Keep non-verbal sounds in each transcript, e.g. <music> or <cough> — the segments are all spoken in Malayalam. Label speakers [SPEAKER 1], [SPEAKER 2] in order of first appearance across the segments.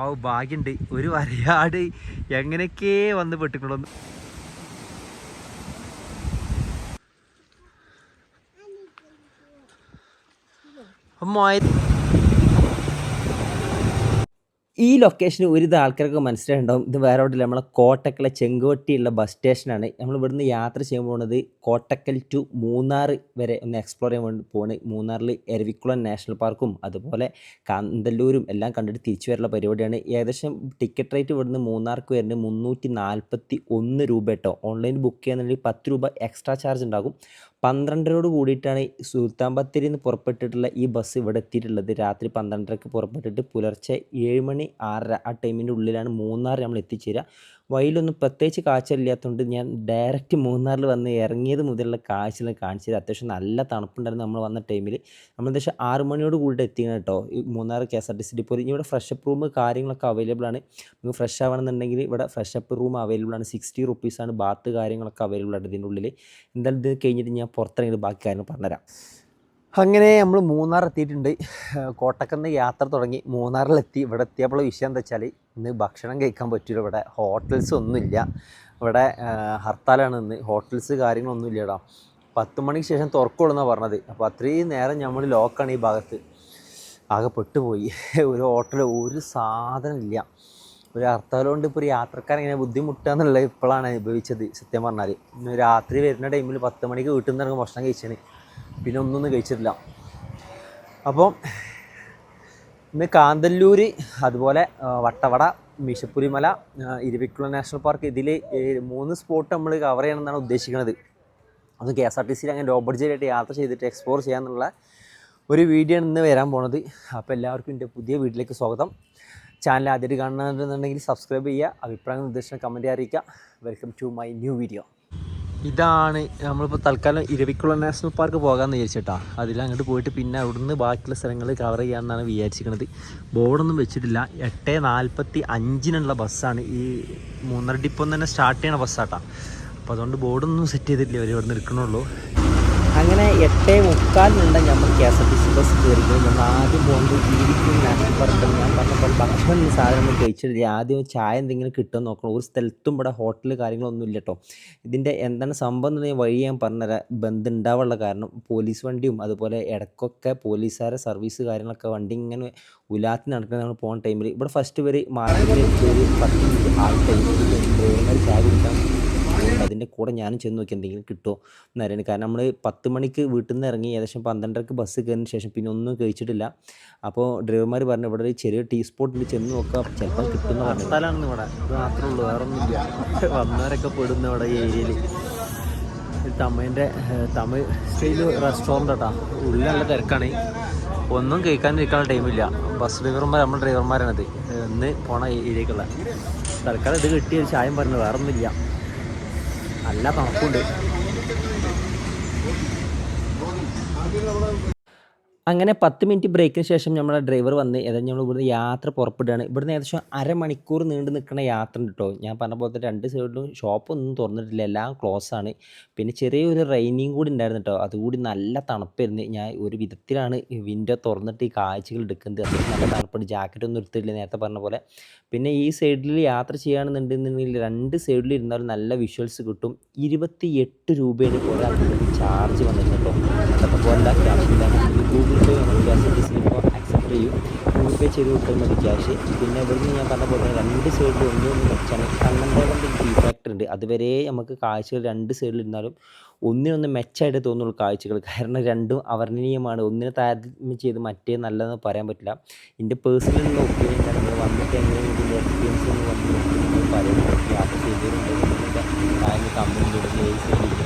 [SPEAKER 1] ആ ഭാഗ്യണ്ട്. ഒരു വരയാട് എങ്ങനെയൊക്കെ വന്ന് പെട്ടിക്കണമെന്ന് മൊയ ഈ ലൊക്കേഷൻ ഒരു ആൾക്കാർക്ക് മനസ്സിലായിട്ടുണ്ടാവും. ഇത് വേറെ എവിടെയില്ല നമ്മളെ കോട്ടക്കലെ ചെങ്കോട്ടിയുള്ള ബസ് സ്റ്റേഷനാണ് നമ്മൾ ഇവിടുന്ന് യാത്ര ചെയ്യാൻ പോകുന്നത് കോട്ടക്കൽ ടു മൂന്നാർ വരെ ഒന്ന് എക്സ്പ്ലോർ ചെയ്യാൻ വേണ്ടി പോണ് മൂന്നാറിൽ എരവിക്കുളം നാഷണൽ പാർക്കും അതുപോലെ കാന്തല്ലൂരും എല്ലാം കണ്ടിട്ട് തിരിച്ചു വരാനുള്ള പരിപാടിയാണ്. ഏകദേശം ടിക്കറ്റ് റേറ്റ് ഇവിടുന്ന് മൂന്നാർക്ക് വരുന്നത് മുന്നൂറ്റി നാൽപ്പത്തി ഒന്ന് രൂപ കേട്ടോ. ഓൺലൈൻ ബുക്ക് ചെയ്യാന്നുണ്ടെങ്കിൽ പത്ത് രൂപ എക്സ്ട്രാ ചാർജ് ഉണ്ടാകും. പന്ത്രണ്ടരോട് കൂടിയിട്ടാണ് സുൽത്താൻ ബത്തേരിയിൽ നിന്ന് പുറപ്പെട്ടിട്ടുള്ള ഈ ബസ് ഇവിടെ എത്തിയിട്ടുള്ളത്. രാത്രി പന്ത്രണ്ടരക്ക് പുറപ്പെട്ടിട്ട് പുലർച്ചെ ഏഴ് മണി ആറര ആ ടൈമിന്റെ ഉള്ളിലാണ് മൂന്നാർ നമ്മൾ എത്തിച്ചേരുക വഴിയിലൊന്നും പ്രത്യേകിച്ച് കാഴ്ചയില്ലാത്തതുകൊണ്ട് ഞാൻ ഡയറക്റ്റ് മൂന്നാറിൽ വന്ന് ഇറങ്ങിയത് മുതലുള്ള കാഴ്ചകൾ കാണിച്ചത് അത്യാവശ്യം നല്ല തണുപ്പുണ്ടായിരുന്നു നമ്മൾ വന്ന ടൈമിൽ നമ്മൾ ഏകദേശം ആറ് മണിയോട് കൂടി എത്തിക്കണം കേട്ടോ ഈ Munnar K S R T C ഡിപ്പോയിൽ ഇവിടെ ഫ്രഷപ്പ് റൂം കാര്യങ്ങളൊക്കെ അവൈലബിൾ ആണ്. നിങ്ങൾക്ക് ഫ്രഷ് ആവണമെന്നുണ്ടെങ്കിൽ ഇവിടെ ഫ്രഷപ്പ് റൂം അവൈലബിൾ ആണ്. സിക്സ്റ്റി റുപ്പീസാണ് ബാത്ത് കാര്യങ്ങളൊക്കെ അവൈലബിൾ ആണ് ഇതിന്റെ ഉള്ളിൽ എന്തായാലും ഇത് കഴിഞ്ഞിട്ട് ഞാൻ പുറത്തിറങ്ങിയിട്ട് ബാക്കി കാര്യങ്ങൾ പറഞ്ഞുതരാം. അങ്ങനെ നമ്മൾ മൂന്നാർ എത്തിയിട്ടുണ്ട്. കോട്ടക്കന്ന് യാത്ര തുടങ്ങി. മൂന്നാറിലെത്തി. ഇവിടെ എത്തിയപ്പോൾ വിഷയം എന്താ വെച്ചാൽ ഇന്ന് ഭക്ഷണം കഴിക്കാൻ പറ്റില്ല ഇവിടെ ഹോട്ടൽസ് ഒന്നുമില്ല. ഇവിടെ ഹർത്താലാണ് ഇന്ന്. ഹോട്ടൽസ് കാര്യങ്ങളൊന്നുമില്ല കേട്ടോ പത്ത് മണിക്ക് ശേഷം തുറക്കുള്ളൂന്നാണ് പറഞ്ഞത്. അപ്പോൾ അത്രയും നേരം നമ്മൾ ലോക്കാണ് ഈ ഭാഗത്ത്. ആകെ പെട്ടുപോയി. <laughs> ഒരു ഹോട്ടൽ ഒരു സാധനം ഇല്ല. ഒരു ഹർത്താൽ കൊണ്ട് ഇപ്പോൾ ഒരു ബുദ്ധിമുട്ടുക എന്നുള്ളത് ഇപ്പോഴാണ് അനുഭവിച്ചത്. സത്യം പറഞ്ഞാൽ ഇന്ന് രാത്രി വരുന്ന ടൈമിൽ പത്ത് മണിക്ക് വീട്ടിൽ നിന്ന് ഭക്ഷണം കഴിച്ചാണ് പിന്നെ ഒന്നും കഴിച്ചിട്ടില്ല. അപ്പം ഇന്ന് കാന്തല്ലൂർ അതുപോലെ വട്ടവട മീശപ്പുലിമല ഇരുവിക്കുളം നാഷണൽ പാർക്ക് ഇതിൽ മൂന്ന് സ്പോട്ട് നമ്മൾ കവർ ചെയ്യണമെന്നാണ് ഉദ്ദേശിക്കുന്നത് അത് കെ എസ് ആർ ടി സിയിൽ അങ്ങനെ ലോ ബഡ്ജറ്റായിട്ട് യാത്ര ചെയ്തിട്ട് എക്സ്പ്ലോർ ചെയ്യാമെന്നുള്ള ഒരു വീഡിയോ ആണ് ഇന്ന് വരാൻ പോണത്. അപ്പോൾ എല്ലാവർക്കും എന്റെ പുതിയ വീട്ടിലേക്ക് സ്വാഗതം. ചാനൽ ആദ്യമായിട്ട് കാണണമെന്നുണ്ടെങ്കിൽ സബ്സ്ക്രൈബ് ചെയ്യുക അഭിപ്രായം നിർദ്ദേശം കമന്റ് അറിയിക്കുക welcome to my new video ഇതാണ് നമ്മളിപ്പോൾ തൽക്കാലം ഇരവിക്കുളം നാഷണൽ പാർക്ക് പോകാമെന്ന് വിചാരിച്ചിട്ടാ. അതിൽ അങ്ങോട്ട് പോയിട്ട് പിന്നെ അവിടുന്ന് ബാക്കിയുള്ള സ്ഥലങ്ങൾ കവർ ചെയ്യാമെന്നാണ് വിചാരിച്ചിരിക്കുന്നത് ബോർഡൊന്നും വെച്ചിട്ടില്ല. എട്ട് നാൽപ്പത്തി അഞ്ചിനുള്ള ബസ്സാണ്. ഈ മൂന്നര ഡിപ്പം തന്നെ സ്റ്റാർട്ട് ചെയ്യണ ബസ്സാട്ടാ. അപ്പോൾ അതുകൊണ്ട് ബോർഡൊന്നും സെറ്റ് ചെയ്തിട്ടില്ല. അവർ ഇവിടെ നിന്ന് എടുക്കണുള്ളൂ. അങ്ങനെ എട്ടേ മുക്കാലിനുണ്ടെങ്കിൽ നമ്മൾ K S R T C bus കയറിക്കുന്നത് നമ്മൾ ആദ്യം പോകുന്നത് ജീവിക്കും നാഷണൽ പാർക്ക് ഞാൻ പറഞ്ഞപ്പോൾ ഭക്ഷണം ഈ സാധനം കഴിച്ചിട്ടില്ല ആദ്യം ചായ എന്തെങ്കിലും കിട്ടുമെന്ന് നോക്കണം. ഒരു സ്ഥലത്തും ഇവിടെ ഹോട്ടൽ കാര്യങ്ങളൊന്നും ഇല്ല കേട്ടോ ഇതിന്റെ എന്താണ് സംഭവം എന്ന് വഴി ഞാൻ പറഞ്ഞുതരാം. ബന്ധം കാരണം പോലീസ് വണ്ടിയും അതുപോലെ ഇടയ്ക്കൊക്കെ പോലീസുകാരെ സർവീസ് കാര്യങ്ങളൊക്കെ വണ്ടി ഇങ്ങനെ ഉലാത്തി നടക്കുന്ന നമ്മൾ പോകുന്ന ടൈമിൽ ഇവിടെ ഫസ്റ്റ് വരെ മാർക്കറ്റിൽ ഒരു പത്ത് മിനിറ്റ് ആ ടൈമിൽ ചായ കുടിക്കാൻ അതുകൊണ്ട് അതിന്റെ കൂടെ ഞാനും ചെന്ന് നോക്കി എന്തെങ്കിലും കിട്ടുമോ എന്നറിയാണ് കാരണം നമ്മൾ പത്ത് മണിക്ക് വീട്ടിൽ നിന്ന് ഇറങ്ങി ഏകദേശം പന്ത്രണ്ടരക്ക് ബസ് കയറിയതിന് ശേഷം പിന്നെ ഒന്നും കഴിച്ചിട്ടില്ല. അപ്പോൾ ഡ്രൈവർമാർ പറഞ്ഞു ഇവിടെ ഒരു ചെറിയ ടീ സ്പോട്ടിൽ ചെന്ന് നോക്കാം. ചിലപ്പോൾ കിട്ടുന്ന സ്ഥലമാണ് ഇവിടെ. ഇത് മാത്രമേ ഉള്ളൂ വേറെ വന്നവരൊക്കെ പെടുന്ന ഇവിടെ ഏരിയയിൽ തമിഴിന്റെ തമിഴ് സ്റ്റൈൽ റെസ്റ്റോറന്റ് കേട്ടോ ഉള്ളിൽ നല്ല തിരക്കാണ്. ഒന്നും കേൾക്കാൻ നിൽക്കാനുള്ള ടൈമില്ല ബസ് ഡ്രൈവർമാർ നമ്മൾ ഡ്രൈവർമാരാണത് ഇന്ന് പോണ ഏരിയക്കുള്ള. തൽക്കാലം ഇത് കിട്ടിയ ഒരു ചായം പറഞ്ഞു വേറെ ഒന്നുമില്ല നല്ല തണുപ്പുണ്ട്. അങ്ങനെ പത്ത് മിനിറ്റ് ബ്രേക്കിന് ശേഷം നമ്മുടെ ഡ്രൈവർ വന്ന് ഏതായാലും നമ്മൾ ഇവിടുന്ന് യാത്ര പുറപ്പെടുകയാണ്. ഇവിടുന്ന് ഏകദേശം അരമണിക്കൂർ നീണ്ടു നിൽക്കുന്ന യാത്ര ഉണ്ട് കേട്ടോ ഞാൻ പറഞ്ഞ പോലത്തെ രണ്ട് സൈഡിലും ഷോപ്പൊന്നും തുറന്നിട്ടില്ല. എല്ലാം ക്ലോസ് ആണ്. പിന്നെ ചെറിയൊരു റെയിനിങ് കൂടി ഉണ്ടായിരുന്നു കേട്ടോ അതുകൂടി നല്ല തണുപ്പായിരുന്നു. ഞാൻ ഒരു വിധത്തിലാണ് വിൻഡോ തുറന്നിട്ട് ഈ കാഴ്ചകൾ എടുക്കുന്നത്. അത്യാവശ്യം നല്ല തണുപ്പുണ്ട്. ജാക്കറ്റ് ഒന്നും എടുത്തിട്ടില്ല നേരത്തെ പറഞ്ഞ പോലെ. പിന്നെ ഈ സൈഡിൽ യാത്ര ചെയ്യുകയാണെന്നുണ്ടെന്നുണ്ടെങ്കിൽ രണ്ട് സൈഡിൽ ഇരുന്നാലും നല്ല വിഷ്വൽസ് കിട്ടും. ഇരുപത്തി എട്ട് രൂപയാണ് പോലെ ചാർജ് വന്നിട്ടുണ്ട് കേട്ടോ പോലെ ക്യാഷ് ഗൂഗിൾ പേ നമ്മൾ ക്യാഷ് ഇപ്പോൾ അക്സെപ്റ്റ് ചെയ്യും. ഗൂഗിൾ പേ ചെയ്ത് കൊടുത്താൽ മതി ക്യാഷ് പിന്നെ ഇവിടുന്ന് ഞാൻ പറഞ്ഞ പോലെ രണ്ട് സൈഡിൽ ഒന്ന് ഒന്ന് മെച്ചാണ് കണ്ണന്തേവന്റെ ടീ ഫാക്ടർ ഉണ്ട്. അതുവരെ നമുക്ക് കാഴ്ചകൾ രണ്ട് സൈഡിൽ ഇരുന്നാലും ഒന്നിനൊന്ന് മെച്ചമായിട്ട് തോന്നുള്ളൂ കാഴ്ചകൾ. കാരണം രണ്ടും അവർണീയമാണ് ഒന്നിനെ താരതമ്യം ചെയ്ത് മറ്റേ നല്ലതെന്ന് പറയാൻ പറ്റില്ല. എന്റെ പേഴ്സണൽ ഒപ്പീനിയൻ നമ്മൾ വന്നിട്ട് എങ്ങനെ ഇതിന്റെ എക്സ്പീരിയൻസ് ഒന്ന് വന്നിട്ട് പറയുന്നത് യാത്ര ചെയ്തിട്ടുണ്ട് കമ്പനി ഇഷ്ടപ്പെട്ടു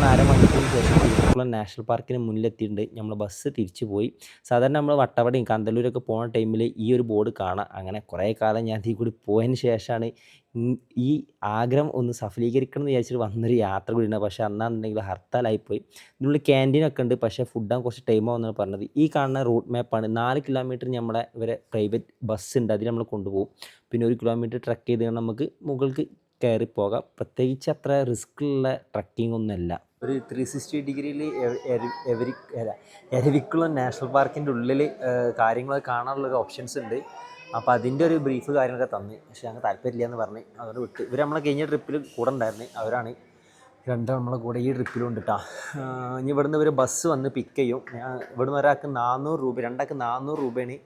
[SPEAKER 1] ഏകദേശം അരമണിക്കൂറിന് ശേഷം നാഷണൽ പാർക്കിന് മുന്നിലെത്തിയിട്ടുണ്ട്. നമ്മൾ ബസ് തിരിച്ചു പോയി. സാധാരണ നമ്മൾ വട്ടവടയും കന്തല്ലൂരൊക്കെ പോണ ടൈമിൽ ഈ ഒരു ബോർഡ് കാണാം. അങ്ങനെ കുറേ കാലം ഞാൻ ഇതിൽ കൂടി പോയതിന് ശേഷമാണ് ഈ ആഗ്രഹം ഒന്ന് സഫലീകരിക്കണം എന്ന് വിചാരിച്ചിട്ട് വന്നൊരു യാത്ര കൂടി ഉണ്ട് പക്ഷേ അന്നാണെന്നുണ്ടെങ്കിൽ ഹർത്താലായിപ്പോയി. ഇതിനുള്ളിൽ ക്യാന്റീനൊക്കെ ഉണ്ട്. പക്ഷേ ഫുഡാണ് കുറച്ച് ടൈം ആവുമെന്നാണ് പറഞ്ഞത്. ഈ കാണുന്ന റൂട്ട് മാപ്പാണ് നാല് കിലോമീറ്റർ നമ്മുടെ ഇവരെ പ്രൈവറ്റ് ബസ് ഉണ്ട്. അതിൽ നമ്മൾ കൊണ്ടുപോകും. പിന്നെ ഒരു കിലോമീറ്റർ ട്രക്ക് ചെയ്ത് നമുക്ക് മുകൾക്ക് കയറി പോകാം പ്രത്യേകിച്ച് അത്ര റിസ്ക് ഉള്ള ട്രക്കിംഗ് ഒന്നുമല്ല ഒരു ത്രീ സിക്സ്റ്റി ഡിഗ്രിയിൽ എവരി എരവിക്കുളം നാഷണൽ പാർക്കിന്റെ ഉള്ളിൽ കാര്യങ്ങളൊക്കെ കാണാനുള്ള ഓപ്ഷൻസ് ഉണ്ട്. അപ്പോൾ അതിന്റെ ഒരു ബ്രീഫ് കാര്യങ്ങളൊക്കെ തന്നു. പക്ഷേ ഞങ്ങൾക്ക് താല്പര്യമില്ല എന്ന് പറഞ്ഞ് അതുകൊണ്ട് വിട്ട്. ഇവർ നമ്മളെ കഴിഞ്ഞ ട്രിപ്പിൽ കൂടെ ഉണ്ടായിരുന്നു. അവരാണ്. രണ്ടും നമ്മളെ കൂടെ ഈ ട്രിപ്പിലും ഉണ്ട് കേട്ടോ ഇനി ഇവിടുന്ന് ഒരു ബസ് വന്ന് പിക്ക് ചെയ്യും. ഞാൻ ഇവിടുന്ന് ഒരാൾക്ക് നാനൂറ് രൂപ രണ്ടാൾക്ക് നാനൂറ് രൂപയാണ്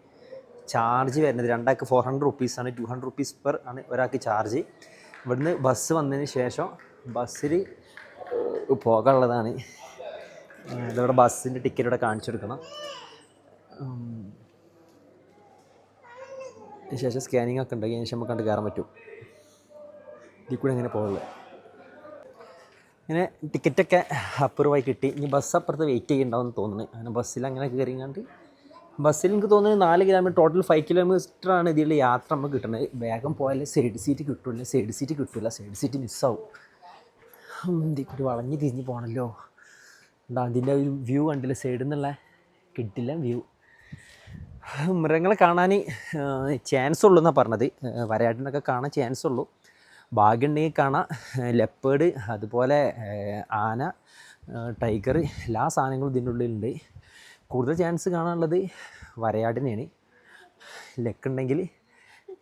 [SPEAKER 1] ചാർജ് വരുന്നത്. രണ്ടാൾക്ക് ഫോർ ഹൺഡ്രഡ് റുപ്പീസാണ് ടു ഹൺഡ്രഡ് റുപ്പീസ് പെർ ആണ് ഒരാൾക്ക് ചാർജ് ഇവിടുന്ന് ബസ് വന്നതിന് ശേഷം ബസ്സിൽ പോകാനുള്ളതാണ്. ഇതിവിടെ ബസ്സിന്റെ ടിക്കറ്റ് ഇവിടെ കാണിച്ചു കൊടുക്കണം. ഉം. അതിന് ശേഷം സ്കാനിങ് ഒക്കെ ഉണ്ടെങ്കിൽ അതിന് ശേഷം നമുക്ക് കണ്ട് കയറാൻ പറ്റും. ഇതിൽ കൂടെ എങ്ങനെ പോകുള്ളൂ ഇങ്ങനെ ടിക്കറ്റൊക്കെ അപ്രൂവായി കിട്ടി. ഇനി ബസ് അപ്പുറത്ത് വെയിറ്റ് ചെയ്യുന്നുണ്ടാവും തോന്നുന്നു. അങ്ങനെ ബസ്സിൽ അങ്ങനെ കയറിങ്ങാണ്ട് ബസ്സിൽ എനിക്ക് തോന്നുന്നത് നാല് കിലോമീറ്റർ ടോട്ടൽ ഫൈവ് കിലോമീറ്റർ ആണ് ഇതിലുള്ള യാത്ര നമുക്ക് കിട്ടുന്നത്. വേഗം പോയാലേ സൈഡ് സീറ്റ് കിട്ടില്ല സൈഡ് സീറ്റ് കിട്ടില്ല സൈഡ് സീറ്റ് മിസ്സാവും ഇതിൽ കൂടി വളഞ്ഞ് തിരിഞ്ഞ് പോകണമല്ലോ എന്താ അതിന്റെ ഒരു വ്യൂ കണ്ടില്ല? സൈഡിൽ നിന്നുള്ള കിട്ടില്ല വ്യൂ മൃഗങ്ങളെ കാണാൻ ചാൻസ് ഉള്ളൂ എന്നാണ് പറഞ്ഞത്. വരയാട്ടിനൊക്കെ കാണാൻ ചാൻസ് ഉള്ളൂ. ഭാഗ്യമുണ്ടെങ്കിൽ കാണാം. ലെപ്പേഡ് അതുപോലെ ആന ടൈഗർ എല്ലാ സാധനങ്ങളും ഇതിന്റെ ഉള്ളിലുണ്ട്. കൂടുതൽ ചാൻസ് കാണാനുള്ളത് വരയാടിനെയാണ്. ലെക്കുണ്ടെങ്കിൽ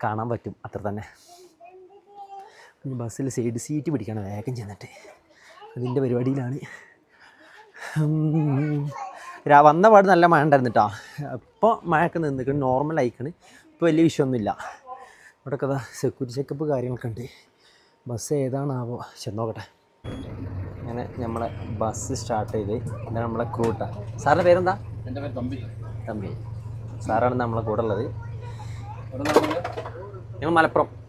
[SPEAKER 1] കാണാൻ പറ്റും അത്ര തന്നെ. ബസ്സിൽ സൈഡ് സീറ്റ് പിടിക്കണം വേഗം ചെന്നിട്ട്. അതിന്റെ പരിപാടിയിലാണ്. വന്ന പാട് നല്ല മഴ ഉണ്ടായിരുന്നു കേട്ടോ ഇപ്പോൾ മഴയൊക്കെ നിന്നിട്ട് നോർമൽ ആയിക്കണ്. ഇപ്പോൾ വലിയ വിഷയമൊന്നുമില്ല ഇവിടെയൊക്കെ അതാ സെക്യൂരിറ്റി ചെക്കപ്പ് കാര്യങ്ങളൊക്കെ ഉണ്ട്. ബസ് ഏതാണാവോ ചെന്നോക്കട്ടെ അങ്ങനെ നമ്മളെ ബസ് സ്റ്റാർട്ട് ചെയ്ത് നമ്മളെ ക്രൂട്ടാ സാറിന്റെ പേരെന്താ?
[SPEAKER 2] എന്റെ പേര് തമ്പി.
[SPEAKER 1] തമ്പി. സാറാണ് നമ്മളെ കൂടെ ഉള്ളത്. ഞങ്ങൾ മലപ്പുറം.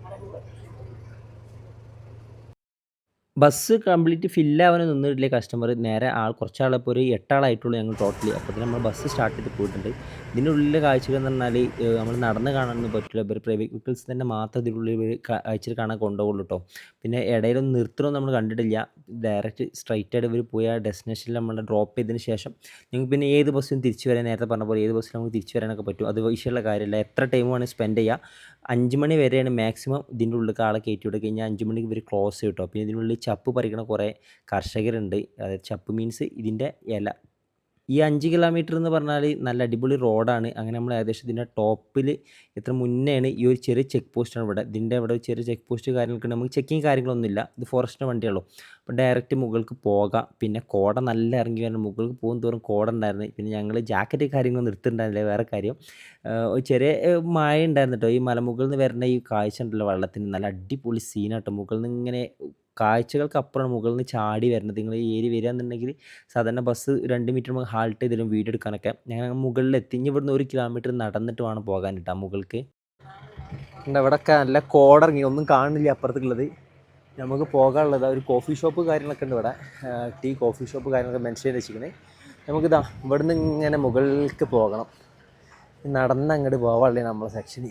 [SPEAKER 1] ബസ് കംപ്ലീറ്റ് ഫില്ലാവാൻ നിന്നിട്ടില്ല കസ്റ്റമർ നേരെ ആൾ കുറച്ചാളപ്പോൾ ഒരു എട്ടാളായിട്ടുള്ളൂ ഞങ്ങൾ ടോട്ടലി അപ്പോൾ നമ്മൾ ബസ് സ്റ്റാർട്ട് ചെയ്ത് പോയിട്ടുണ്ട്. ഇതിന്റെ ഉള്ളിലെ കാഴ്ചകൾ എന്ന് പറഞ്ഞാൽ നമ്മൾ നടന്ന് കാണാനൊന്നും പറ്റില്ല ഇവർ പ്രൈവറ്റ് വെഹിക്കിൾസ് തന്നെ മാത്രം ഇതിനുള്ളിൽ കാഴ്ചയിൽ കാണാൻ കൊണ്ടുപോകുള്ളൂ കേട്ടോ പിന്നെ ഇടയിലൊന്നും നിർത്തണമൊന്നും നമ്മൾ കണ്ടിട്ടില്ല. ഡയറക്റ്റ് സ്ട്രൈറ്റ് ആയിട്ട് ഇവർ പോയി ആ ഡെസ്റ്റിനേഷനിൽ നമ്മൾ ഡ്രോപ്പ് ചെയ്തതിന് ശേഷം നിങ്ങൾക്ക് പിന്നെ ഏത് ബസ്സിനും തിരിച്ചു വരാൻ നേരത്തെ പറഞ്ഞ പോലെ ഏത് ബസ്സിലും നമുക്ക് തിരിച്ചു വരാനൊക്കെ പറ്റും. അത് വിഷയമുള്ള കാര്യമില്ല. എത്ര ടൈം വേണമെങ്കിൽ സ്പെൻഡ് ചെയ്യുക അഞ്ച് മണി വരെയാണ് മാക്സിമം ഇതിന്റെ ഉള്ളിൽ ആളെ കയറ്റി വിടുക. കഴിഞ്ഞാൽ അഞ്ച് മണിക്ക് ഇവർ ക്ലോസ് കിട്ടും പിന്നെ ഇതിനുള്ളിൽ ചപ്പ് പറിക്കണ കുറേ കർഷകരുണ്ട്. അതായത് ചപ്പ് മീൻസ് ഇതിന്റെ ഇല ഈ അഞ്ച് കിലോമീറ്റർ എന്ന് പറഞ്ഞാൽ നല്ല അടിപൊളി റോഡാണ് അങ്ങനെ നമ്മൾ ഏകദേശം ഇതിന്റെ ടോപ്പിൽ എത്ര മുന്നെയാണ് ഈ ഒരു ചെറിയ ചെക്ക് പോസ്റ്റാണ് ഇവിടെ. ഇതിന്റെ ഇവിടെ ഒരു ചെറിയ ചെക്ക് പോസ്റ്റ് കാര്യങ്ങളൊക്കെ. നമുക്ക് ചെക്കിങ് കാര്യങ്ങളൊന്നുമില്ല. ഇത് ഫോറസ്റ്റിന്റെ വണ്ടിയുള്ളൂ അപ്പോൾ ഡയറക്റ്റ് മുകൾക്ക് പോകാം. പിന്നെ കോട നല്ല ഇറങ്ങി വരണം. മുകൾക്ക് പോകും തോറും കോട ഉണ്ടായിരുന്നു. പിന്നെ ഞങ്ങൾ ജാക്കറ്റ് കാര്യങ്ങളൊന്നും എടുത്തിട്ടുണ്ടായിരുന്നില്ല. വേറെ കാര്യം ചെറിയ മഴ ഉണ്ടായിരുന്നു കേട്ടോ. ഈ മലമുകളിൽ നിന്ന് വരുന്ന ഈ കാഴ്ച ഉണ്ടല്ലോ വെള്ളത്തിന്. നല്ല അടിപൊളി സീനാട്ടോ മുകളിൽ നിന്ന് ഇങ്ങനെ കാഴ്ചകൾക്ക് അപ്പുറം മുകളിൽ നിന്ന് ചാടി വരുന്നത്. നിങ്ങൾ ഏരി വരിക എന്നുണ്ടെങ്കിൽ സാധാരണ ബസ് രണ്ട് മീറ്റർ ഹാൾട്ട് ചെയ്തിലും വീഡിയോ എടുക്കാനൊക്കെ. ഞങ്ങൾ മുകളിൽ എത്തി ഇനി ഇവിടുന്ന് ഒരു കിലോമീറ്റർ നടന്നിട്ട് വേണം പോകാൻ കേട്ടോ മുകൾക്ക്. ഇവിടെയൊക്കെ നല്ല കോടിറങ്ങി. ഒന്നും കാണുന്നില്ല അപ്പുറത്തുള്ളത്. നമുക്ക് പോകാനുള്ളത് ഒരു കോഫി ഷോപ്പ് കാര്യങ്ങളൊക്കെ ഉണ്ട് ഇവിടെ. ടീ കോഫി ഷോപ്പ് കാര്യങ്ങളൊക്കെ മെൻഷൻ ചെയ്ത് വെച്ചിരിക്കുന്നത് നമുക്കിതാ ഇവിടുന്ന് ഇങ്ങനെ മുകളിലേക്ക് പോകണം. നടന്ന് അങ്ങോട്ട് പോകാനുള്ളത് നമ്മളെ സെക്ഷന്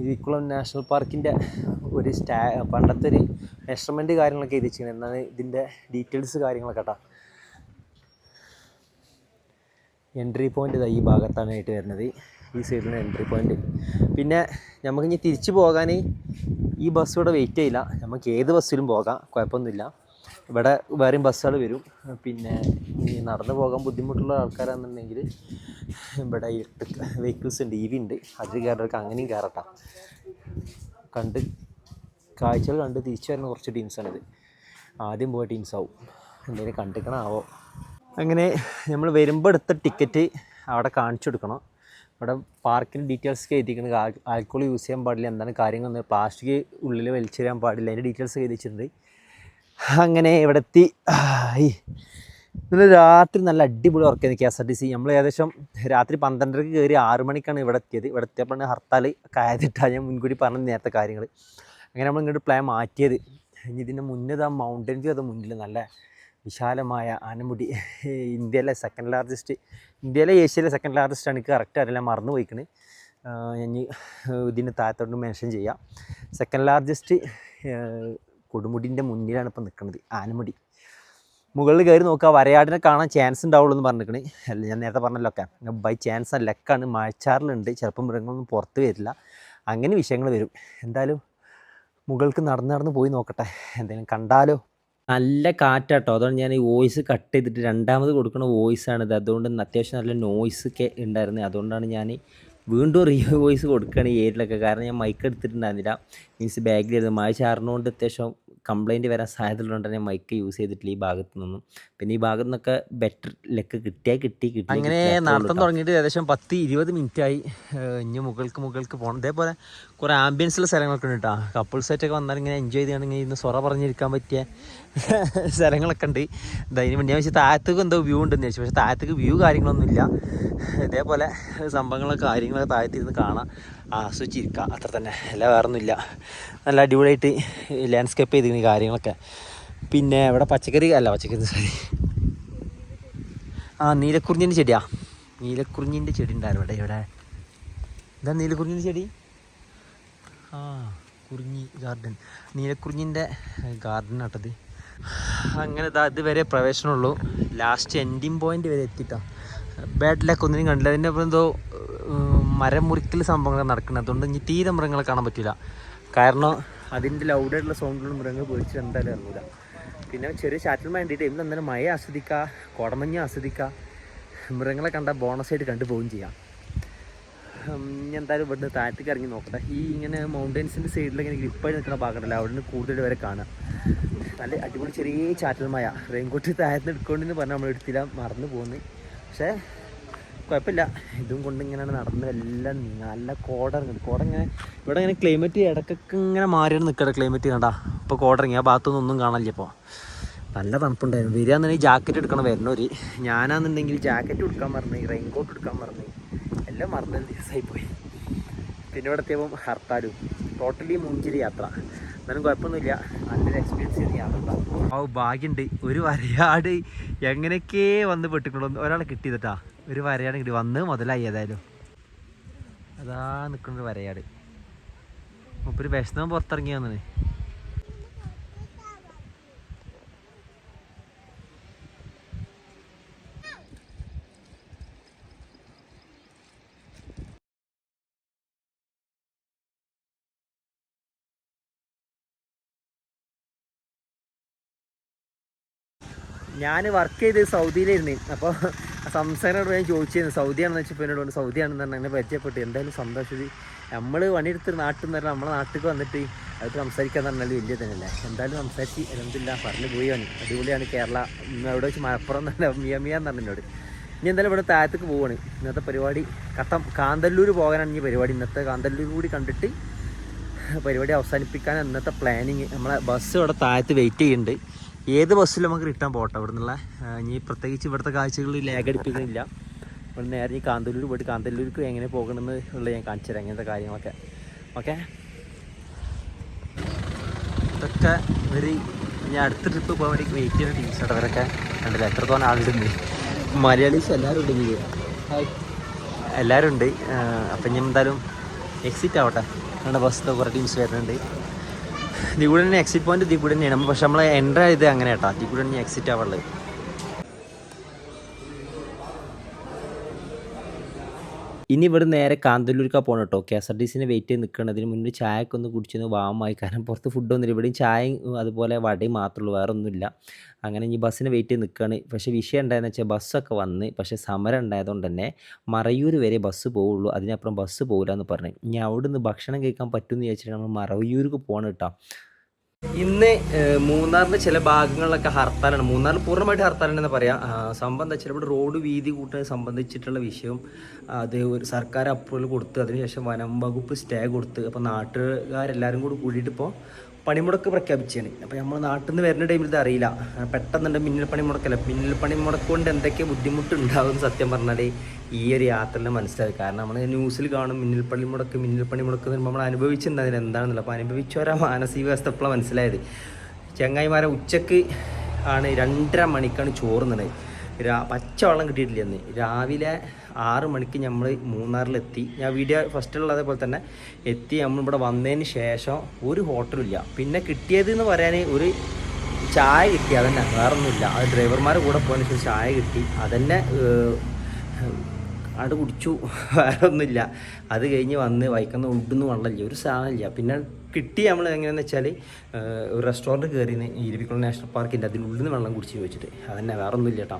[SPEAKER 1] ഇരിക്കുളം നാഷണൽ പാർക്കിന്റെ ഒരു സ്റ്റാ പണ്ടത്തെ ഒരു മെഷർമെന്റ് കാര്യങ്ങളൊക്കെ എഴുതി വെച്ചിരിക്കുന്നത് എന്നാണ് ഇതിന്റെ ഡീറ്റെയിൽസ് കാര്യങ്ങളൊക്കെ കേട്ടോ. എൻട്രി പോയിന്റ് ഇതാ ഈ ഭാഗത്താണ് ആയിട്ട് വരുന്നത്. ഈ സൈഡിലാണ് എൻട്രി പോയിന്റ് പിന്നെ നമുക്ക് ഇനി തിരിച്ചു പോകാൻ ഈ ബസ് ഇവിടെ വെയിറ്റ് ചെയ്യില്ല. നമുക്ക് ഏത് ബസ്സിലും പോകാം. കുഴപ്പമൊന്നുമില്ല. ഇവിടെ വേറെയും ബസ്സുകൾ വരും. പിന്നെ ഈ നടന്നു പോകാൻ ബുദ്ധിമുട്ടുള്ള ആൾക്കാരാണെന്നുണ്ടെങ്കിൽ ഇവിടെ ഇലക്ട്രിക് വെഹിക്കിൾസ് ഉണ്ട് ഇ വി ഉണ്ട്. അതിൽ കയറൊക്കെ അങ്ങനെയും കയറട്ടാം. കണ്ട് കാഴ്ചകൾ കണ്ട് തിരിച്ചു വരുന്ന കുറച്ച് ടീംസാണിത് ആദ്യം പോയ ടീംസ് ആവും. എന്തെങ്കിലും കണ്ടിക്കണാവോ അങ്ങനെ നമ്മൾ വരുമ്പോൾ എടുത്ത ടിക്കറ്റ് അവിടെ കാണിച്ചു കൊടുക്കണം. ഇവിടെ പാർക്കിന് ഡീറ്റെയിൽസ് എഴുതിക്കുന്നത് ആൽക്കോൾ യൂസ് ചെയ്യാൻ പാടില്ല എന്താണ് കാര്യങ്ങൾ പ്ലാസ്റ്റിക് ഉള്ളിൽ വലിച്ചെറിയാൻ പാടില്ല. അതിന്റെ ഡീറ്റെയിൽസ് എഴുതിച്ചിട്ടുണ്ട് അങ്ങനെ ഇവിടെ എത്തി. ഇന്നലെ രാത്രി നല്ല അടിപൊളി ഉറക്കായിരുന്നു K S R T C നമ്മൾ ഏകദേശം രാത്രി പന്ത്രണ്ടരക്ക് കയറി ആറ് മണിക്കാണ് ഇവിടെ എത്തിയത്. ഇവിടെ എത്തിയപ്പോഴാണ് ഹർത്താൽ കായതിട്ടാണ് ഞാൻ മുൻകൂടി പറഞ്ഞ നേരത്തെ കാര്യങ്ങൾ അങ്ങനെ നമ്മൾ ഇങ്ങോട്ട് പ്ലാൻ മാറ്റിയത്. ഇനി ഇതിന്റെ മുന്നേ ആ മൗണ്ടൻ വ്യൂ അത് മുന്നിൽ നല്ല വിശാലമായ ആനമുടി. ഇന്ത്യയിലെ സെക്കൻഡ് ലാർജസ്റ്റ് ഇന്ത്യയിലെ ഏഷ്യയിലെ സെക്കൻഡ് ലാർജസ്റ്റ് ആണ്. എനിക്ക് കറക്റ്റ് അറിയില്ല മറന്നു പോയിക്കണ്. ഞാൻ ഇതിന്റെ താഴത്തോട്ട് മെൻഷൻ ചെയ്യാം. സെക്കൻഡ് ലാർജസ്റ്റ് കൊടുമുടിന്റെ മുന്നിലാണ് ഇപ്പോൾ നിൽക്കുന്നത് ആനമുടി. മുകളിൽ കയറി നോക്കുക വരയാടിനെ കാണാൻ ചാൻസ് ഉണ്ടാവുള്ളൂ എന്ന് പറഞ്ഞിരിക്കണേ. അല്ല ഞാൻ നേരത്തെ പറഞ്ഞല്ലോ ഒക്കെ ബൈ ചാൻസ് ലക്കാണ് മഴച്ചാറിലുണ്ട്. ചിലപ്പോൾ മൃഗങ്ങളൊന്നും പുറത്ത് വരില്ല. അങ്ങനെ വിഷയങ്ങൾ വരും. എന്തായാലും മുകൾക്ക് നടന്ന് നടന്ന് പോയി നോക്കട്ടെ. എന്തെങ്കിലും കണ്ടാലോ? നല്ല കാറ്റാട്ടോ. അതുകൊണ്ട് ഞാൻ ഈ വോയിസ് കട്ട് ചെയ്തിട്ട് രണ്ടാമത് കൊടുക്കുന്ന വോയിസ് വോയിസാണിത് അതുകൊണ്ട് അത്യാവശ്യം നല്ല നോയിസ് ഒക്കെ ഉണ്ടായിരുന്നത് അതുകൊണ്ടാണ് ഞാൻ വീണ്ടും റീ വോയിസ് കൊടുക്കുകയാണ് ഈ ഏരിയയിലൊക്കെ. കാരണം ഞാൻ മൈക്ക് എടുത്തിട്ടുണ്ടായിരുന്നില്ല. മീൻസ് ബാഗിലായിരുന്നു മഴ ചാറിനോണ്ട് അത്യാവശ്യം കംപ്ലൈന്റ് വരാൻ സാധ്യതയുള്ളതുകൊണ്ട് തന്നെ മൈക്ക് യൂസ് ചെയ്തിട്ടില്ല ഈ ഭാഗത്ത് നിന്നും. പിന്നെ ഈ ഭാഗത്ത് നിന്നൊക്കെ ബെറ്റർ ലെക്ക് കിട്ടിയാൽ കിട്ടി കിട്ടി അങ്ങനെ നടത്തം തുടങ്ങിയിട്ട് ഏകദേശം പത്ത് ഇരുപത് മിനിറ്റ് ആയി. ഇനി മുകൾക്ക് മുകൾക്ക് പോകണം ഇതേപോലെ കുറേ ആംബിയൻസുള്ള സ്ഥലങ്ങളൊക്കെ ഉണ്ട് കേട്ടോ കപ്പിൾ സെറ്റൊക്കെ വന്നാൽ ഇങ്ങനെ എൻജോയ് ചെയ്താണെങ്കിൽ ഇന്ന് സൊറ പറഞ്ഞിരിക്കാൻ പറ്റിയ <laughs> സ്ഥലങ്ങളൊക്കെ ഉണ്ട്. അതിന് വേണ്ടി ഞാൻ വെച്ചാൽ താഴത്തേക്ക് എന്തോ വ്യൂ ഉണ്ടെന്ന് ചോദിച്ചു പക്ഷേ താഴത്തേക്ക് വ്യൂ കാര്യങ്ങളൊന്നുമില്ല. ഇതേപോലെ സംഭവങ്ങളൊക്കെ കാര്യങ്ങളൊക്കെ താഴത്തിരുന്ന് കാണാം. ആസ്വദിച്ചിരിക്കാം അത്ര തന്നെ. അല്ല വേറൊന്നുമില്ല. നല്ല അടിപൊളിയായിട്ട് ലാൻഡ്സ്കേപ്പ് ചെയ്തിരിക്കുന്ന കാര്യങ്ങളൊക്കെ. പിന്നെ ഇവിടെ പച്ചക്കറി അല്ല പച്ചക്കറി സോറി ആ നീലക്കുറിഞ്ഞിന്റെ ചെടിയാ. നീലക്കുറിഞ്ഞിന്റെ ചെടി ഉണ്ടായിരുന്നു ഇവിടെ ഇവിടെ. ഇതാ നീലക്കുറിഞ്ഞിന്റെ ചെടി. ആ കുറിഞ്ഞി ഗാർഡൻ നീലക്കുറിഞ്ഞിന്റെ ഗാർഡൻ ആട്ടത് അങ്ങനെ ഇതാ ഇതുവരെ പ്രവേശനമുള്ളൂ. ലാസ്റ്റ് എൻഡിങ് പോയിന്റ് വരെ എത്തിയിട്ടാണ് ബാഡ് ലക്ക് ഒന്നിനും കണ്ടില്ല. അതിന്റെ ഒപ്പം എന്തോ മരം മുറിക്കൽ സംഭവങ്ങൾ നടക്കുന്നത്. അതുകൊണ്ട് ഇനി തീരെ മൃഗങ്ങളെ കാണാൻ പറ്റില്ല കാരണം അതിന്റെ ലൗഡായിട്ടുള്ള സൗണ്ടിലുള്ള മൃഗങ്ങൾ പേടിച്ച് എന്തായാലും ഇറങ്ങില്ല പിന്നെ ചെറിയ ചാറ്റൽ മാണ്ടിയിട്ട് ഇന്ന് എന്തായാലും മഴ ആസ്വദിക്കുക കോടമഞ്ഞ് ആസ്വദിക്കുക മൃഗങ്ങളെ കണ്ട ബോണസായിട്ട് കണ്ടു പോവുകയും ചെയ്യാം. ഞാൻ എന്തായാലും ഇവിടുന്ന് താഴത്തേക്ക് ഇറങ്ങി നോക്കട്ടെ. ഈ ഇങ്ങനെ മൗണ്ടൻസിന്റെ സൈഡിൽ ഇങ്ങനെ ഗ്രിപ്പായി നിൽക്കുന്ന ഭാഗമുണ്ടല്ലോ അവിടെ നിന്ന് കൂടുതൽ വരെ കാണാം. നല്ല അടിപൊളി ചെറിയ ചാറ്റൽ മഴ. റെയിൻകോട്ട് താഴത്ത് എടുക്കൊണ്ടെന്ന് പറഞ്ഞാൽ നമ്മൾ എടുത്തില്ല മറന്നു പോകുന്നത് പക്ഷേ കുഴപ്പമില്ല. ഇതും കൊണ്ട് ഇങ്ങനെ നടന്ന് എല്ലാം നല്ല കോട ഇറങ്ങുന്നു കോട ഇങ്ങനെ ഇവിടെ ഇങ്ങനെ ക്ലൈമറ്റ് ഇടക്കൊക്കെ ഇങ്ങനെ മാറിയാണ് നിൽക്കട്ടെ ക്ലൈമറ്റ് കണ്ടാ. ഇപ്പോൾ കോട ഇറങ്ങി ആ ഭാഗത്തൊന്നും ഒന്നും കാണില്ല ഇപ്പോൾ നല്ല തണുപ്പുണ്ടായിരുന്നു. വരികയാണെന്നുണ്ടെങ്കിൽ ജാക്കറ്റ് എടുക്കണം വരണൊരു. ഞാനാണെന്നുണ്ടെങ്കിൽ ജാക്കറ്റ് എടുക്കാൻ പറഞ്ഞു റെയിൻകോട്ട് എടുക്കാൻ പറഞ്ഞു എല്ലാം മറന്ന ദിവസമായി പോയി. പിന്നെ ഇവിടെ എത്തിയപ്പം ഹർത്താലും. ടോട്ടലി മുഞ്ചിരി യാത്ര. എന്നാലും കുഴപ്പമൊന്നുമില്ല. നല്ലൊരു എക്സ്പീരിയൻസ് ചെയ്ത് യാത്ര. ഓ ഭാഗ്യമുണ്ട് ഒരു വരയാട് എങ്ങനെയൊക്കെ വന്ന് പെട്ടിക്കണോ ഒരാളെ കിട്ടിയതാ ഒരു വരയാണ് ഇങ്ങോട്ട് വന്ന് മുതലായി ഏതായാലും അതാ നിൽക്കുന്നൊരു വരയാട് മുപ്പൊരു വിഷമം പുറത്തിറങ്ങി വന്നേ ഞാൻ വർക്ക് ചെയ്ത് സൗദിയിലായിരുന്നു. അപ്പോൾ സംസാരനോട് ഞാൻ ചോദിച്ചിരുന്നു. സൗദിയാണെന്ന് വെച്ചപ്പോൾ എന്നോട് സൗദി സൗദിയാണെന്ന് പറഞ്ഞാൽ അങ്ങനെ പരിചയപ്പെട്ടു. എന്തായാലും സന്തോഷം. നമ്മൾ പണിയെടുത്ത് നാട്ടിൽ നിന്ന് പറഞ്ഞാൽ നമ്മളെ നാട്ടിലേക്ക് വന്നിട്ട് അത് സംസാരിക്കാന്ന് പറഞ്ഞാൽ വലിയ തന്നെയല്ലേ എന്തായാലും സംസാരിച്ച് എന്തില്ല പറഞ്ഞു പോയി വന്നു അടിപൊളിയാണ് കേരള. അവിടെ വെച്ച് മലപ്പുറം തന്നെ മിയ മിയ എന്ന് പറഞ്ഞോട് ഇനി എന്തായാലും ഇവിടെ താഴത്തേക്ക് പോവാണ്. ഇന്നത്തെ പരിപാടി കട്ടം കാന്തല്ലൂർ പോകാനാണ് ഈ പരിപാടി. ഇന്നത്തെ കാന്തല്ലൂർ കൂടി കണ്ടിട്ട് പരിപാടി അവസാനിപ്പിക്കാൻ ഇന്നത്തെ പ്ലാനിങ് നമ്മളെ ബസ് ഇവിടെ താഴത്ത് വെയിറ്റ് ചെയ്യുന്നുണ്ട് ഏത് ബസ്സിലും നമുക്ക് റിട്ടേൺ പോട്ടെ ഇവിടെ നിന്നുള്ള ഇനി പ്രത്യേകിച്ച് ഇവിടുത്തെ കാഴ്ചകളിൽ ലേഖടിപ്പിക്കുന്നില്ല ഇവിടെ നേരെ ഈ കാന്തല്ലൂർ പോയിട്ട് കാന്തല്ലൂർക്ക് എങ്ങനെ പോകണമെന്ന് ഉള്ളത് ഞാൻ കാണിച്ചു തരാം ഇങ്ങനത്തെ കാര്യങ്ങളൊക്കെ. ഓക്കെ ഇതൊക്കെ ഒരു ഞാൻ അടുത്ത ട്രിപ്പ് പോകാൻ വേണ്ടി വെയിറ്റ് ചെയ്യുന്ന ടീംസാണ് അവരൊക്കെ കണ്ടില്ല? എത്രത്തോളം ആളുണ്ട് മലയാളീസ് എല്ലാവരും ഉണ്ട് ഇനി. എല്ലാവരും ഉണ്ട്. അപ്പം ഞാൻ എന്തായാലും എക്സിറ്റ് ആവട്ടെ. നമ്മുടെ ബസ്സിൽ കുറേ ടീംസ് വരുന്നുണ്ട്. തന്നെ എക്സിറ്റ് പോയിന്റ് ദിഗുഡന്നെയാണ് പക്ഷെ നമ്മൾ എന്റർ ചെയ്ത് അങ്ങനെ കേട്ടോ ദിഗുഡന്നെ എക്സിറ്റ് ആവുള്ളത് ഇനി ഇവിടെ നേരെ കാന്തല്ലൂർക്കാ പോകണം കേട്ടോ കെ എസ് ആർ ടി സിനെ വെയിറ്റ് ചെയ്ത് നിൽക്കണതിന് മുന്നേ ചായയൊക്കെ ഒന്ന് കുടിച്ചൊന്ന് വാമായി കാരണം പുറത്ത് ഫുഡൊന്നും ഇവിടെയും ചായയും അതുപോലെ വടയും മാത്രമേ ഉള്ളൂ. വേറെ ഒന്നുമില്ല. അങ്ങനെ ഇനി ബസ്സിന് വെയിറ്റ് ചെയ്ത് നിൽക്കുകയാണ് പക്ഷേ വിഷയം ഉണ്ടായെന്ന് വെച്ചാൽ ബസ്സൊക്കെ വന്ന് പക്ഷേ സമരം ഉണ്ടായതുകൊണ്ട് തന്നെ മറയൂർ വരെ ബസ് പോവുള്ളൂ. അതിനപ്പുറം ബസ് പോകില്ല എന്ന് പറഞ്ഞു. ഇനി അവിടെ നിന്ന് ഭക്ഷണം കഴിക്കാൻ പറ്റുമെന്ന് ചോദിച്ചിട്ട് നമ്മൾ മറയൂർക്ക് പോകണം കേട്ടോ ഇന്ന് ഏഹ്, മൂന്നാറിന്റെ ചില ഭാഗങ്ങളിലൊക്കെ ഹർത്താലാണ്. മൂന്നാറിൽ പൂർണമായിട്ട് ഹർത്താലുണ്ടെന്ന് പറയാം. സംബന്ധം വെച്ചാൽ ഇവിടെ റോഡ് വീതി കൂട്ടുന്നത് സംബന്ധിച്ചിട്ടുള്ള വിഷയം അത് ഒരു സർക്കാർ അപ്രൂവൽ കൊടുത്ത് അതിനുശേഷം വനം വകുപ്പ് സ്റ്റേ കൊടുത്ത് അപ്പോൾ നാട്ടുകാരെല്ലാവരും കൂടി കൂടിയിട്ട് ഇപ്പോൾ പണിമുടക്ക് പ്രഖ്യാപിച്ചാണ് അപ്പോൾ നമ്മൾ നാട്ടിൽ നിന്ന് വരുന്ന ടൈമിൽ ഇത് അറിയില്ല പെട്ടെന്നുണ്ട് മിന്നൽ പണിമുടക്കല്ല മിന്നൽ പണിമുടക്ക് കൊണ്ട് എന്തൊക്കെ ബുദ്ധിമുട്ടുണ്ടാവും സത്യം പറഞ്ഞാൽ ഈ ഒരു യാത്രയിൽ മനസ്സിലായി കാരണം നമ്മൾ ന്യൂസിൽ കാണും മിന്നൽ പണിമുടക്ക് മിന്നൽ പണിമുടക്ക് നമ്മൾ അനുഭവിച്ചിട്ടുണ്ട് അതിന് എന്താണെന്നില്ല അപ്പോൾ അനുഭവിച്ചവരാ മാനസികാവസ്ഥ ഇപ്പോഴാണ് മനസ്സിലായത്. ചങ്ങായിമാരെ ഉച്ചയ്ക്ക് ആണ് രണ്ടര മണിക്കാണ് ചോറുന്നത് രാ പച്ചവെള്ളം കിട്ടിയിട്ടില്ല അന്ന് രാവിലെ ആറ് മണിക്ക് നമ്മൾ മൂന്നാറിലെത്തി. ഞാൻ വീഡിയോ ഫസ്റ്റിലുള്ളത് അതേപോലെ തന്നെ എത്തി നമ്മൾ ഇവിടെ വന്നതിന് ശേഷം ഒരു ഹോട്ടലില്ല പിന്നെ കിട്ടിയത് എന്ന് പറയാൻ ഒരു ചായ കിട്ടി. അതന്നെ വേറൊന്നുമില്ല. അത് ഡ്രൈവർമാരുടെ കൂടെ പോയതിന് ശേഷം ചായ കിട്ടി. അതന്നെ അവിടെ കുടിച്ചു. <laughs> വേറെ ഒന്നുമില്ല അത് കഴിഞ്ഞ് വന്ന് വൈക്കുന്ന ഉണ്ടെന്ന് വെള്ളമില്ല ഒരു സാധനമില്ല പിന്നെ കിട്ടി നമ്മൾ എങ്ങനെയാണെന്ന് വെച്ചാൽ ഒരു റെസ്റ്റോറന്റ് കയറി ഇരവിക്കുളം നാഷണൽ പാർക്കിന്റെ അതിനുള്ളിൽ നിന്ന് വെള്ളം കുടിച്ച് ചോദിച്ചിട്ട്. അതന്നെ വേറെ ഒന്നുമില്ല കേട്ടോ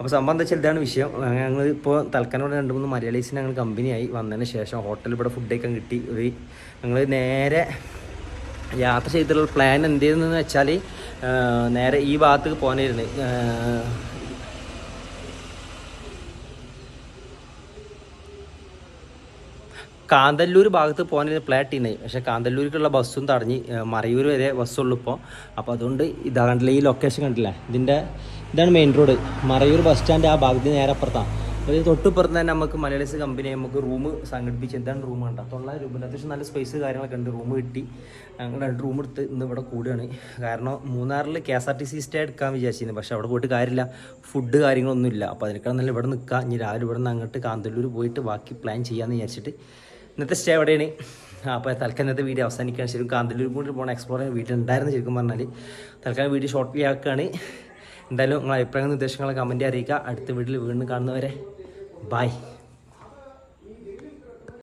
[SPEAKER 1] അപ്പോൾ സംഭവം എന്താ വെച്ചാൽ ഇതാണ് വിഷയം. ഞങ്ങൾ ഇപ്പോൾ തൽക്കാലം ഇവിടെ രണ്ട് മൂന്ന് മലയാളീസിന് ഞങ്ങൾ കമ്പനിയായി. വന്നതിന് ശേഷം ഹോട്ടലിൽ ഇവിടെ ഫുഡ് കഴിക്കാൻ കിട്ടി. ഒരു ഞങ്ങൾ നേരെ യാത്ര ചെയ്തിട്ടുള്ള പ്ലാൻ എന്തെന്ന് വെച്ചാൽ നേരെ ഈ ഭാഗത്തേക്ക് പോകാനായിരുന്നു. കാന്തല്ലൂർ ഭാഗത്ത് പോകാനായിരുന്നു പ്ലാറ്റിനായി പക്ഷേ കാന്തല്ലൂരിക്കുള്ള ബസ്സും തടഞ്ഞ് മറയൂർ വരെ ബസ്സുള്ളൂ ഇപ്പോൾ അപ്പോൾ അതുകൊണ്ട് ഇതാ കണ്ടില്ല ഈ ലൊക്കേഷൻ കണ്ടില്ല? ഇതിന്റെ ഇതാണ് main road Marayoor bus stand ആ ഭാഗത്ത് നേരെ അപ്പുറത്താണ് അപ്പോൾ ഇത് തൊട്ടിപ്പുറത്ത് തന്നെ നമുക്ക് മലയാളീസ് കമ്പനി നമുക്ക് റൂം സംഘടിപ്പിച്ച് എന്താണ് റൂം കണ്ട തൊള്ളായിരം രൂപ അത്യാവശ്യം നല്ല സ്പേസ് കാര്യങ്ങളൊക്കെ ഉണ്ട്. റൂം കിട്ടി. ഞങ്ങൾ രണ്ട് റൂം എടുത്ത് ഇന്ന് ഇവിടെ കൂടുകയാണ് കാരണം മൂന്നാറിൽ K S R T C stay എടുക്കാൻ വിചാരിച്ചിരുന്നു. പക്ഷേ അവിടെ പോയിട്ട് കാര്യമില്ല. ഫുഡ് കാര്യങ്ങളൊന്നും ഇല്ല. അപ്പോൾ അതിനേക്കാൾ നല്ല ഇവിടെ നിൽക്കുക ഇനി രാവിലെ ഇവിടെ നിന്ന് അങ്ങോട്ട് കാന്തല്ലൂർ പോയിട്ട് ബാക്കി പ്ലാൻ ചെയ്യാമെന്ന് വിചാരിച്ചിട്ട് ഇന്നത്തെ സ്റ്റേ എവിടെയാണ് അപ്പോൾ തൽക്കാലം ഇന്നത്തെ വീഡിയോ അവസാനിക്കാൻ ശരിക്കും കാന്തല്ലൂർ കൂടി പോകണം എക്സ്പ്ലോർ ചെയ്യാൻ. വീട്ടിലുണ്ടായിരുന്നു ശരിക്കും പറഞ്ഞാൽ തൽക്കാലം വീഡിയോ ഷോർട്ട് ആക്കുകയാണ് എന്തായാലും നിങ്ങളെ അഭിപ്രായങ്ങളും നിർദ്ദേശങ്ങളും കമന്റ് അറിയിക്കുക. അടുത്ത വീട്ടിൽ വീണ്ടും കാണുന്നവരെ. ബൈ